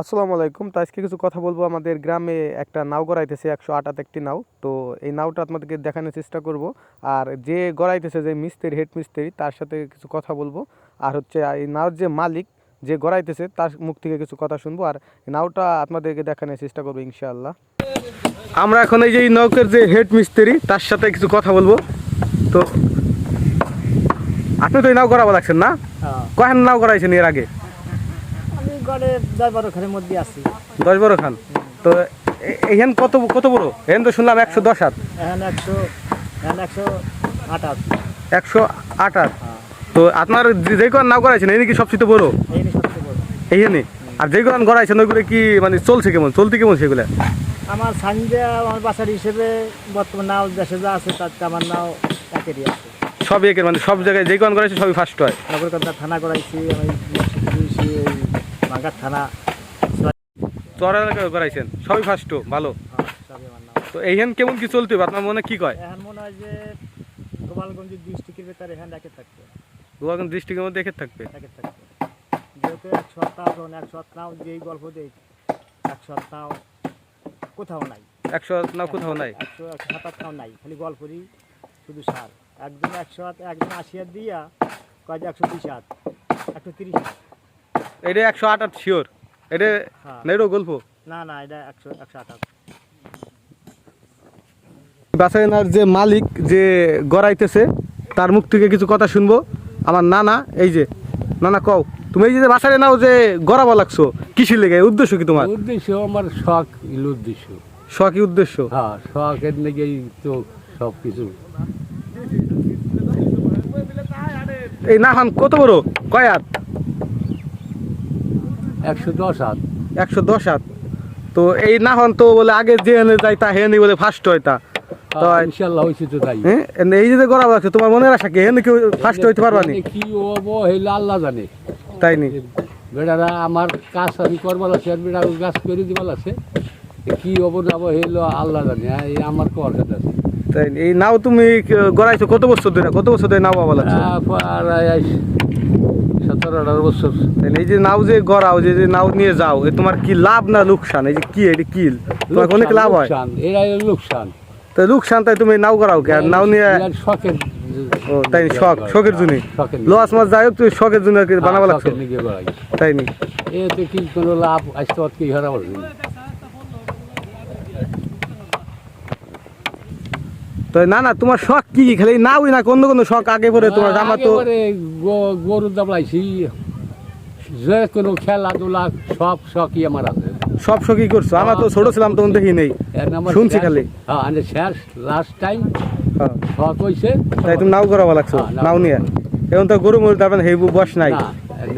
আসসালামু আলাইকুম। তো আজকে কিছু কথা বলব। আমাদের গ্রামে একটা নাও গড়াইতেছে একশো আটাত একটি নাও। তো এই নাওটা আপনাদেরকে দেখানোর চেষ্টা করব। আর যে গড়াইতেছে যে মিস্ত্রি হেড মিস্ত্রি তার সাথে কিছু কথা বলব। আর হচ্ছে এই নাওর যে মালিক যে গড়াইতেছে তার মুখ থেকে কিছু কথা শুনব। আর এই নাওটা আপনাদেরকে দেখানোর চেষ্টা করব ইনশাআল্লাহ। আমরা এখন এই যে এই নৌকের যে হেড মিস্ত্রি তার সাথে কিছু কথা বলব। তো আপনি তো এই নাও গড়াবো লাগছেন না? হ্যাঁ, কখন নাও গড়াইছেন এর আগে? গড়ে দশ বারো খানের মধ্যে আছি। দশ বড় খান? তো এখান কত কত বড়? এখান তো শুনলাম একশো দশ হাত। এখন একশো এখন একশো আঠাশ একশো হাত? হ্যাঁ। তো আপনার যে- কোন নাও করাইছেন এই কি সবচেয়ে বড়? এই নিয়ে সবচেয়ে বড়। এইখানে? আর যে কোন করাইছেন ওইগুলো কি মানে চলছে কেমন? চলতে কেমন সেগুলো? আমার সানজে আমার বাসার হিসেবে বর্তমান নাও দেশে যা আছে তার আমার নাও একেরই আছে। সব একের মানে সব জায়গায় যে কোন করাইছে সবই ফার্স্ট হয়। নগরকান্দা থানা করাইছি আমি দিয়েছি থানা। এলাকায় সবই ফার্স্ট ভালো। হ্যাঁ, আমার তো এইখান কেমন কি চলতে হবে? আপনার মনে কি কয়? এখন মনে হয় যে গোপালগঞ্জ ডিস্ট্রিক্টের ভেতরে এখান একে থাকবে। ডিস্ট্রিক্টের মধ্যে একে থাকবে? একে থাকবে। যেহেতু সপ্তাহ যেই গল্প সপ্তাহ কোথাও নাই। একশো নাও কোথাও নাই? একশো একশো সাতাত্তাও নাই খালি গল্পরই শুধু সার। একদিন একশো একদিন আশি হাত দিয়া কয় যে একশো বিশ হাত একশো তিরিশ হাত। এটা একশো আট হাত শিওর এটা হ্যাঁ। গল্প? না না এটা একশো একশো আঠাশ বাসায়নার যে মালিক যে গড়াইতেছে তার মুখ থেকে কিছু কথা শুনব। আমার নানা এই যে নানা কও তুমি এই যে বাসায় নাও যে গড়াবা লাগছো কিসের লেগে? উদ্দেশ্য কি তোমার? উদ্দেশ্য আমার শখ ইল উদ্দেশ্য। শখই উদ্দেশ্য? হ্যাঁ শখের লেগেই তো সব কিছু এই নাহান কত বড়? কয় হাত? একশো দশ হাত। একশো দশ হাত। তো এই নাহান তো বলে আগে যে এনে যায় তা হেনে বলে ফার্স্ট হয় তা। তো ইনশাল্লাহ হয়েছে তো তাই। হ্যাঁ এই যে গড়াবা লাগছে তোমার মনে রাখা কি? হেনে কেউ ফার্স্ট হইতে পারবা নি? কি হব হইলে আল্লাহ জানে। তাই নি? বেড়ারা আমার কাজ আমি করবার আছে আর বেড়া গাছ করে দিবার আছে। কি হব না হব হইল আল্লাহ জানে এই আমার কর কাছে আছে। তাই নি। এই নাও তুমি ক- গড়াইছো কত বছর ধরে? কত বছর ধরে নাও বাবা লাগছে? সতেরো আঠারো বছর। এই যে নাও যে গড়াও যে নাও নিয়ে যাও এ তোমার কি লাভ না লোকসান? এই যে কি এটা কি তোমার অনেক লাভ হয়। এরাই লোকসান। তো লোকসান তাই তুমি নাও গড়াও কে? নাও নিয়ে এর শখের ও তাই শখ শখের জন্য লস মাছ যাই হোক শখের জন্য কি বানাবো লাগছো। তাই নি? এতে কি কোনো লাভ? আসতে কি হারা পারবে না। তো না না তোমার শখ কি কি খালি? নাওই না কোন কোন শখ? আগে পরে তোমার আমার তো গরু দাবলাইছি যে কোনো খেলাধুলা সব শখই আমার আছে। সব শখই করছ? আমার তো ছোট ছিলাম তখন দেখি নেই। শুনছি খালি। হ্যাঁ শেষ লাস্ট টাইম হ্যাঁ। শখ হইছে। তাই তুমি নাও গড়াবো লাগছো? হ্যাঁ, নাও নিয়ে। এখন তো গরু মরু তারপরে হেবু বস নাই।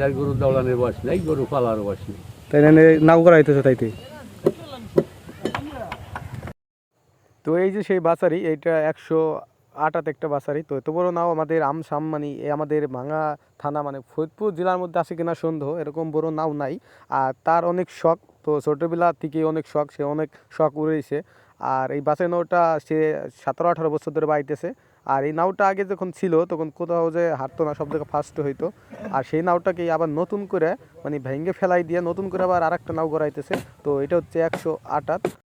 না গরু দৌড়ানোর বয়স নেই গরু পালার বয়স নেই। তাই নাও গড়াইতেছো তাইতে। তো এই যে সেই বাসারি, এইটা একশো আটাত একটা বাসারি, তো এত বড় নাও আমাদের আমসাম মানে আমাদের ভাঙা থানা মানে ফরিদপুর জেলার মধ্যে আছে কিনা সন্দেহ, এরকম বড় নাও নাই। আর তার অনেক শখ, তো ছোটোবেলা থেকে অনেক শখ, সে অনেক শখ উড়েছে। আর এই বাসের নাওটা সে সতেরো আঠারো বছর ধরে বাইতেছে আর এই নাওটা আগে যখন ছিল, তখন কোথাও যে হাঁটতো না, সব থেকে ফার্স্ট হইতো। আর সেই নাওটাকে আবার নতুন করে মানে ভেঙে ফেলাই দিয়ে নতুন করে আবার আরেকটা নাও গড়াইতেছে। তো এটা হচ্ছে একশো আটাত।